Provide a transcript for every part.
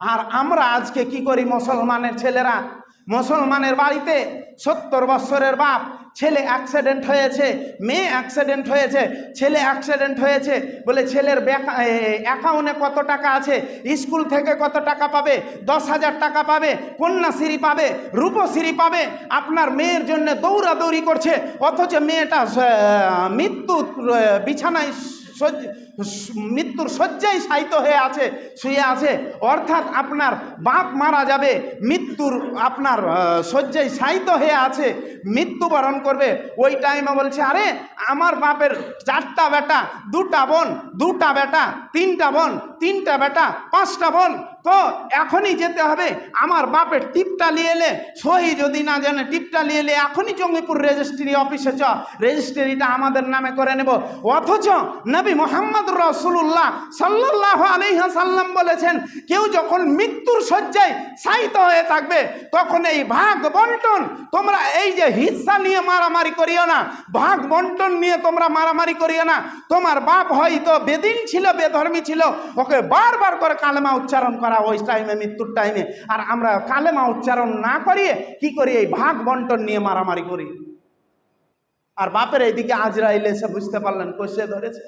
আর আমরা আজকে কি করি মুসলমানের ছেলেরা? মুসলমানের বাড়িতে সত্তর বৎসরের বাপ, ছেলে অ্যাক্সিডেন্ট হয়েছে, মেয়ে অ্যাক্সিডেন্ট হয়েছে, ছেলে অ্যাক্সিডেন্ট হয়েছে বলে ছেলের অ্যাকাউন্টে কত টাকা আছে? স্কুল থেকে কত টাকা পাবে? দশ হাজার টাকা পাবে? কন্যাশ্রী পাবে? রূপশ্রী পাবে? আপনার মেয়ের জন্য দৌড়াদৌড়ি করছে, অথচ মেয়েটা মৃত্যু বিছানায় মৃত্যুর শয্যায় শায়িত হয়ে আছে, শুয়ে আছে। অর্থাৎ আপনার বাপ মারা যাবে, মৃত্যুর আপনার শয্যায় শায়িত হয়ে আছে মৃত্যুবরণ করবে। ওই টাইমে বলছে, আরে, আমার বাপের চারটা বেটা, দুটা বোন, দুটা বেটা, তিনটা বোন, তিনটা বেটা, পাঁচটা বোন তো এখনই যেতে হবে। আমার বাপের টিপটা নিয়ে এলে, সহি যদি না জানে, টিপটা নিয়ে এলে এখনই জঙ্গিপুর রেজিস্ট্রি অফিসে চ। রেজিস্ট্রিটা আমাদের নামে করে নেব। অথচ নবী মোহাম্মদ রসুল্লাহ সাল্লাহ আলহাসাল্লাম বলেছেন, কেউ যখন মৃত্যুর শয্যায় শায়িত হয়ে থাকবে, তখন এই ভাগ বন্টন তোমরা এই যে হিস্সা নিয়ে মারামারি করিও না, ভাগ বন্টন নিয়ে তোমরা মারামারি করিও না। তোমার বাপ হয়তো বেদিন ছিল, বেধর্মী ছিল, ওকে বারবার করে কালেমা উচ্চারণ করা ওই টাইমে মৃত্যুর টাইমে আর আমরা কালেমা উচ্চারণ না করিয়ে কি করি? এই ভাগ বন্টন নিয়ে মারামারি করি। আর বাপের এইদিকে আজরাইল এসে বুঝতে পারলেন কষে ধরেছে?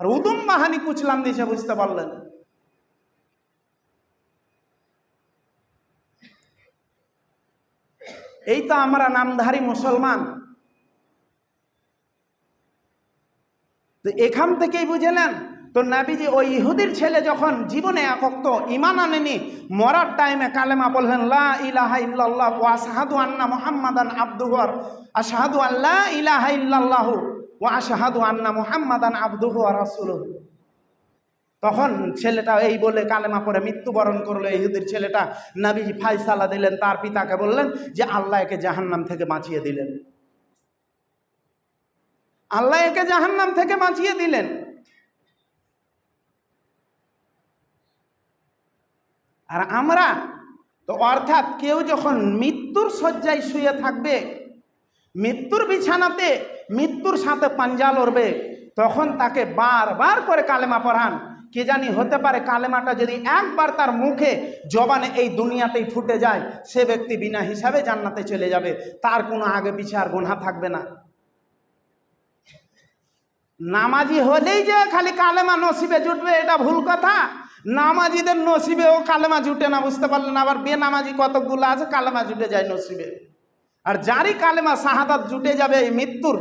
আর উদম বাহানি কুচলাম দিয়েছে বুঝতে পারলেন। এই তো আমরা নামধারী মুসলমান। তো এখান থেকেই বুঝেলেন তো নাবিজি ওই ইহুদির ছেলে যখন জীবনে একক্ত ইমান আনেনি, মরার টাইমে কালেমা বললেন, লা ইলাহা ইল্লাল্লাহ ওয়া আশহাদু আন্না মুহাম্মাদান আবদুহু আর আশহাদু আল্লা ইলাহা ইল্লাল্লাহু ওয়া আশহাদু আন্না মুহাম্মাদান আবদুহু ওয়া রাসূলুহু। তখন ছেলেটা এই বলে কালেমা পরে মৃত্যুবরণ করল। ইহুদির ছেলেটা নাবিজি ফাইসালা দিলেন, তার পিতাকে বললেন যে, আল্লাহ একে জাহান্নাম থেকে বাঁচিয়ে দিলেন। আল্লাহ একে জাহান্নাম থেকে বাঁচিয়ে দিলেন। আর আমরা, তো অর্থাৎ কেউ যখন মৃত্যুর শয্যায় শুয়ে থাকবে, মৃত্যুর বিছানাতে মৃত্যুর সাথে পাঞ্জা লড়বে, তখন তাকে বারবার করে কালেমা পড়ান। কে জানি হতে পারে কালেমাটা যদি একবার তার মুখে জবানে এই দুনিয়াতেই ফুটে যায়, সে ব্যক্তি বিনা হিসাবে জান্নাতে চলে যাবে, তার কোনো আগে পিছে আর গোনা থাকবে না। নামাজি হলেই যে খালি কালেমা নসিবে জুটবে, এটা ভুল কথা। নামাজিদের নসিবেও কালেমা জুটে না, বুঝতে পারলেন? আবার বেনামাজি কতকগুলো আছে কালেমা জুটে যায় নসিবে। আর যারই কালেমা শাহাদাত জুটে যাবে এই মৃত্যুর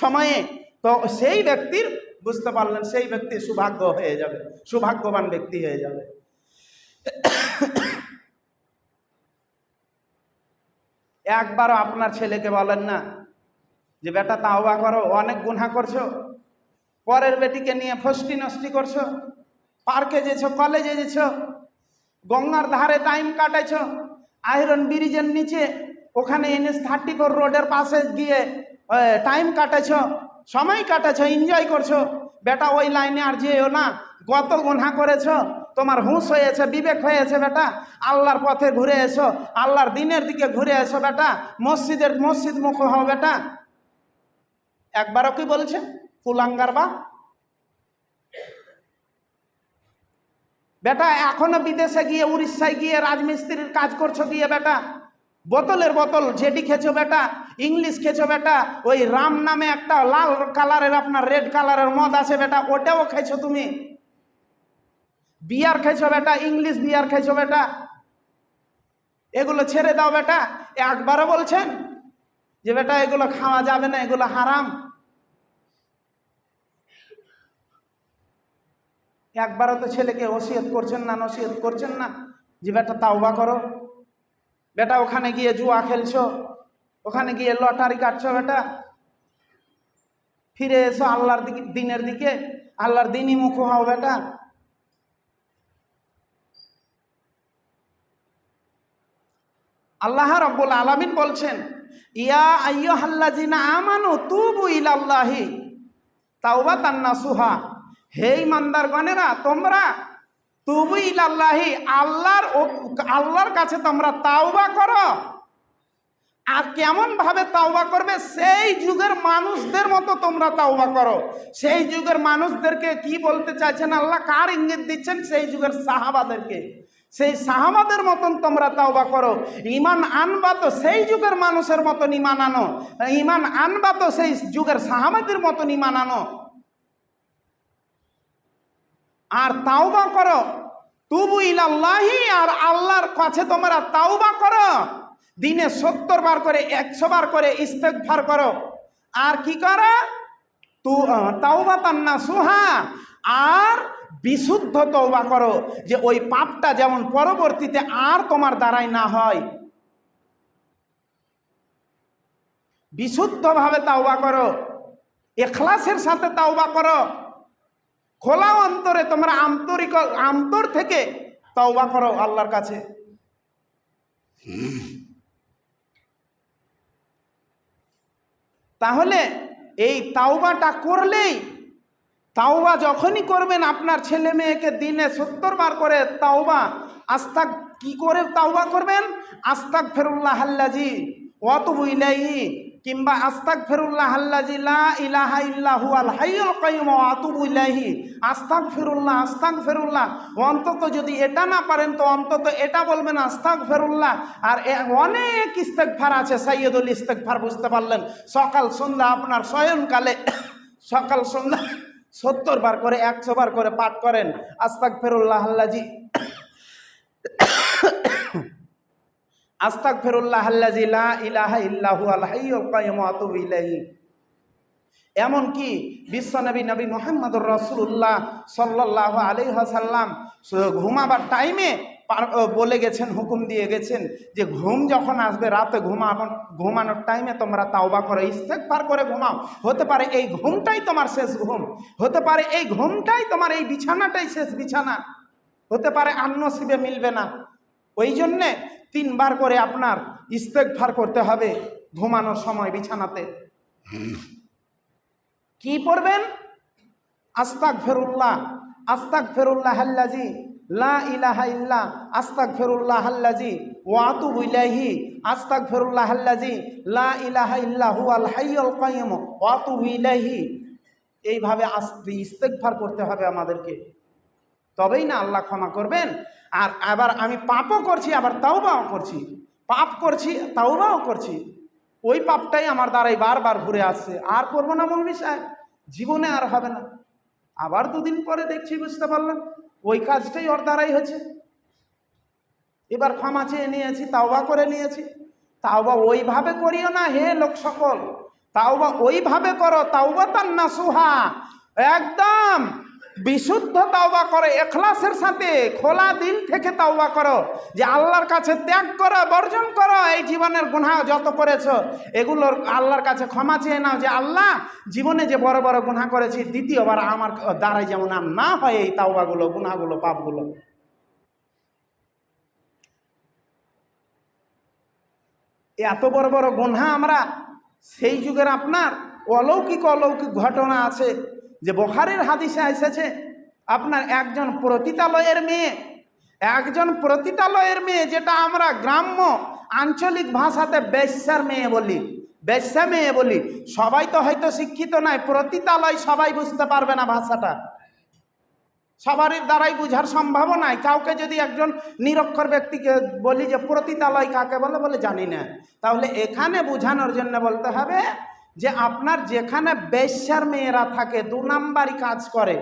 সময়ে, তো সেই ব্যক্তির, বুঝতে পারলেন, সেই ব্যক্তি সৌভাগ্য হয়ে যাবে, সৌভাগ্যবান ব্যক্তি হয়ে যাবে। একবারও আপনার ছেলেকে বলেন না যে, বেটা, তাওবা করো, অনেক গুণা করছ, পরের বেটিকে নিয়ে ফষ্টি নষ্টি করছ পার্কে যেছ, কলেজে যেছ, গঙ্গার ধারে টাইম কাটাইছ আয়রন ব্রিজের নিচে, ওখানে এনএস থার্টি ফোর রোডের পাশে গিয়ে টাইম কাটাইছ, সময় কাটাচ্ছ এনজয় করছ। বেটা, ওই লাইনে আর যেও না গত গুণা করেছ, তোমার হুঁশ হয়েছে, বিবেক হয়েছে, বেটা। আল্লাহর পথে ঘুরে এসো, আল্লাহর দিনের দিকে ঘুরে এসো, বেটা। মসজিদের মসজিদ মুখ হও, বেটা। একবারও কি বলছে? কুলাঙ্গার বা বেটা, এখনও বিদেশে গিয়ে, উড়িষ্যায় গিয়ে রাজমিস্ত্রির কাজ করছ গিয়ে বেটা? বোতলের বোতল, জেডি খেছো বেটা? ইংলিশ খেছো বেটা? ওই রাম নামে একটা লাল কালারের আপনার রেড কালারের মদ আছে বেটা, ওটাও খেছো তুমি? বিয়ার খেছো বেটা, ইংলিশ বিয়ার খেছো বেটা? এগুলো ছেড়ে দাও বেটা, একবারও বলছেন যে বেটা, এগুলো খাওয়া যাবে না, এগুলো হারাম। একবারও তো ছেলেকে ওসিয়ত করছেন না, নসিয়ত করছেন না। যে বেটা, তাওবা করো। বেটা, ওখানে গিয়ে জুয়া খেলছো। ওখানে গিয়ে লটারি কাটছো বেটা। ফিরে এসো আল্লাহর দিকে, দিনের দিকে। আল্লাহর দিনই মুখ হও বেটা। আল্লাহ রব্বুল আলামিন বলছেন, ইয়া আইয়ুহাল্লাযিনা আমানু তুবু ইলাল্লাহি, তাওবাতান নাসুহা। হে ইমানদারগণেরা, তোমরা তুবু ইলাল্লাহি আল্লাহর আল্লাহর কাছে তোমরা তাওবা করো। আর কেমন ভাবে তাওবা করবে, সেই যুগের মানুষদের মতো তোমরা তাওবা করো। সেই যুগের মানুষদেরকে কি বলতে চাইছেন আল্লাহ? কার ইঙ্গিত দিচ্ছেন? সেই যুগের সাহাবাদেরকে। সেই সাহাবাদের মতন তোমরা তাওবা করো। ইমান আনবা তো সেই যুগের মানুষের মতন ইমান আনো। ইমান আনবা তো সেই যুগের সাহাবাদের মতন ইমান আনো। আর তাওবা করো। তুবু ইলাল্লাহি আর আল্লাহর কাছে তোমরা তাওবা করো। দিনে সত্তর বার করে, একশো বার করে ইস্তেকভার করো। আর কি করো? তু তাওবা তান্না সুহা। আর বিশুদ্ধ তওবা করো, যে ওই পাপটা যেমন পরবর্তীতে আর তোমার দ্বারাই না হয়। বিশুদ্ধভাবে তাওবা করো। এখলাসের সাথে তাওবা করো। খোলা অন্তরে, তোমরা আন্তরিক অন্তর থেকে তওবা করো আল্লাহর কাছে। তাহলে এই তাওবাটা করলেই, তাওবা যখনই করবেন আপনার ছেলে মেয়েকে দিনে সত্তর বার করে তাওবা আস্তাক কি করে তাওবা করবেন? আস্তাক ফেরুল্লাহ হাল্লাজি ওয়াতুবু ইলাইহি কিংবা আস্তাক ফেরুল্লাহ লা ইলাহা ইল্লাহু আল হাইয়ুল কাইয়ুম ওয়াতুবু ইলাইহি। আস্তাক ফেরুল্লাহ আস্তাক ফেরুল্লাহ অন্তত যদি এটা না পারেন তো অন্তত এটা বলবেন আস্তাক ফেরুল্লাহ আর অনেক ইস্তেকফার আছে সাইয়দুল ইস্তেকফার বুঝতে পারলেন? সকাল সন্ধ্যা আপনার শয়নকালে সকাল সন্ধ্যা সত্তর বার করে, একশো বার করে পাঠ করেন। আস্তাক ফেরুল্লাহ আল্লাজি আস্তাক ফেরুল্লাহ আল্লাজি লা ইলাহা ইল্লাহু আল হাইয়ুল কাইয়ুম ওয়া আতুবু এমনকি বিশ্বনবী নবী নবী মোহাম্মদুর রসুল্লাহ সাল্লাহ আলহাসাল্লাম ঘুমাবার টাইমে বলে গেছেন, হুকুম দিয়ে গেছেন যে ঘুম যখন আসবে, রাতে ঘুমানোর ঘুমানোর টাইমে তোমরা তাওবা করো ইস্তেক পার করে ঘুমাও। হতে পারে এই ঘুমটাই তোমার শেষ ঘুম। হতে পারে এই ঘুমটাই তোমার এই বিছানাটাই শেষ বিছানা। হতে পারে আর নসিবে মিলবে না। ওই জন্যে তিনবার করে আপনার ইস্তেকফার করতে হবে ঘুমানোর সময় বিছানাতে। কি পড়বেন? আস্তাক ফেরুল্লাহ আস্তাক ফেরুল্লাহ হাল্লাজি লা ইলাহা ইল্লা আস্তাক ফেরুল্লাহ হাল্লাজি ওয়াতু ইলাইহি আস্তাক ফেরুল্লাহ হাল্লাজি লা ইলাহা ইল্লা হুয়াল হাইয়ুল কাইয়ুম ওয়াতু ইলাইহি। এইভাবে আস্তে ইস্তেগফার করতে হবে আমাদেরকে। তবেই না আল্লাহ ক্ষমা করবেন। আর আবার আমি পাপও করছি, আবার তাও তাওবাও করছি। পাপ করছি তাও তাওবাও করছি। ওই পাপটাই আমার দ্বারাই বারবার ঘুরে আসছে। আর করব না মৌলী সাহেব, জীবনে আর হবে না। আবার দুদিন পরে দেখছি, বুঝতে পারলাম ওই কাজটাই ওর দ্বারাই হয়েছে। এবার ক্ষমা চেয়ে নিয়েছি, তাওবা করে নিয়েছি। তাওবা ওইভাবে করিও না, হে লোক সকল। তাওবা ওইভাবে করো তাও তাওবা তার না সুহা একদম বিশুদ্ধ তাওবা করো, এখলাসের সাথে খোলা দিল থেকে তাওবা করো, যে আল্লাহর কাছে ত্যাগ করো, বর্জন করো, এই জীবনের গুনাহ যত করেছ, এগুলোর আল্লাহর কাছে ক্ষমা চেয়ে নাও, যে আল্লাহ, জীবনে যে বড় বড় গুনাহ করেছি, দ্বিতীয়বার আমার দ্বারাই যেমন আর না হয় এই তাওবাগুলো, গুনাহগুলো, পাপগুলো। এত বড় বড় গুনহা আমরা, সেই যুগের আপনার অলৌকিক অলৌকিক ঘটনা আছে। যে বখারের হাদিসে এসেছে, আপনার একজন প্রতিতালয়ের মেয়ে, একজন প্রতিতালয়ের মেয়ে যেটা আমরা গ্রাম্য আঞ্চলিক ভাষাতে বেশ্যার মেয়ে বলি, বেশ্যা মেয়ে বলি। সবাই তো হয়তো শিক্ষিত নয়, প্রতিতালয় সবাই বুঝতে পারবে না ভাষাটা। সবারই দ্বারাই বুঝার সম্ভাবনাই কাউকে যদি একজন নিরক্ষর ব্যক্তিকে বলি যে প্রতিতালয় কাকে বলে বলে জানি না। তাহলে এখানে বোঝানোর জন্য বলতে হবে যে আপনার যেখানে বেশ্যার মেয়েরা থাকে, দু নাম্বারই কাজ করে।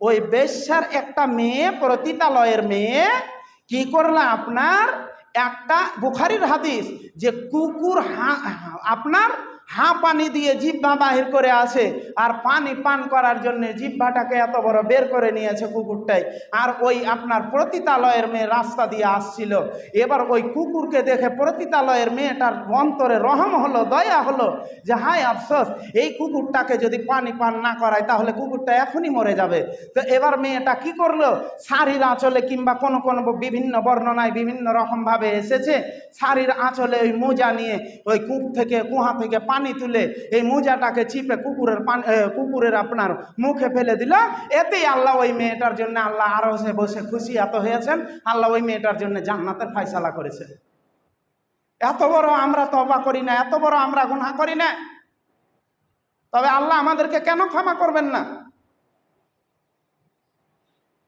ওই বেশ্যার একটা মেয়ে, প্রতিতালয়ের মেয়ে, কি করলে আপনার? একটা বুখারির হাদিস যে কুকুর আপনার হাঁ পানি দিয়ে জিহ্বা বাহির করে আসে, আর পানি পান করার জন্য জিহ্বাটাকে এত বড় বের করে নিয়েছে কুকুরটাই। আর ওই আপনার প্রতিতালয়ের মেয়ে রাস্তা দিয়ে আসছিল। এবার ওই কুকুরকে দেখে প্রতিতালয়ের মেয়েটার অন্তরে রহম হলো, দয়া হলো যে, হায় আফসোস, এই কুকুরটাকে যদি পানি পান না করায় তাহলে কুকুরটা এখনই মরে যাবে। তো এবার মেয়েটা কি করল? শাড়ির আঁচলে কিংবা কোনো কোনো বিভিন্ন বর্ণনায় বিভিন্ন রকমভাবে এসেছে। শাড়ির আঁচলে ওই মোজা নিয়ে ওই কূপ থেকে, কুহা থেকে পানি তুলে এই মোজাটাকে চিপে কুকুরের পান কুকুরের আপনার মুখে ফেলে দিল এতেই আল্লাহ ওই মেয়েটার জন্য আল্লাহ আরও বসে খুশি এত হয়েছেন। আল্লাহ ওই মেয়েটার জন্য জান্নাতের ফায়সালা করেছে। এত বড় আমরা তবা করি না, এত বড় আমরা গুনাহ করি না। তবে আল্লাহ আমাদেরকে কেন ক্ষমা করবেন না?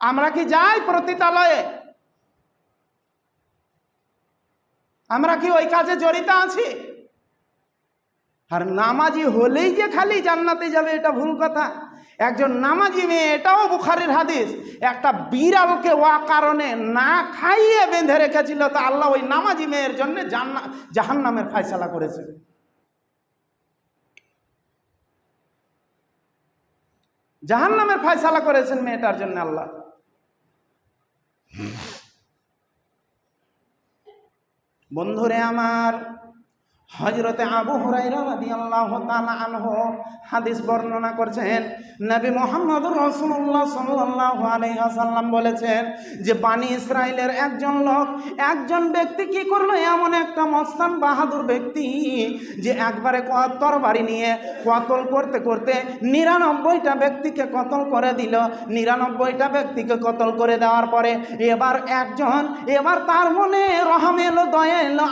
আমরা কি যাই প্রতিতালয়ে আমরা কি ওই কাজে জড়িত আছি? আর নামাজি হলেই যে খালি জান্নাতে যাবে, এটা ভুল কথা। একজন নামাজি মেয়ে, এটাও বুখারের হাদিস। একটা বিড়ালকে ওয়া কারণে না খাইয়ে বেঁধে রেখেছিল, তা আল্লাহ ওই নামাজি মেয়ের জন্য জান্না জাহান নামের ফায়সালা করেছে। জাহান নামের ফায়সালা করেছেন মেয়েটার জন্য আল্লাহ। বন্ধুরে আমার হজরতে আবু আনহু হাদিস বর্ণনা করছেন, নবী মুহাম্মদুর রাসূলুল্লাহ সাল্লাল্লাহু আলাইহি ওয়াসাল্লাম বলেছেন যে, বানি ইসরাইলের একজন লোক, একজন ব্যক্তি কি করল? এমন একটা মস্তান বাহাদুর ব্যক্তি যে একবারে তরবারি নিয়ে কতল করতে করতে নিরানব্বইটা ব্যক্তিকে কতল করে দিল। নিরানব্বইটা ব্যক্তিকে কতল করে দেওয়ার পরে এবার একজন, এবার তার মনে রহম এলো, দয়া এলো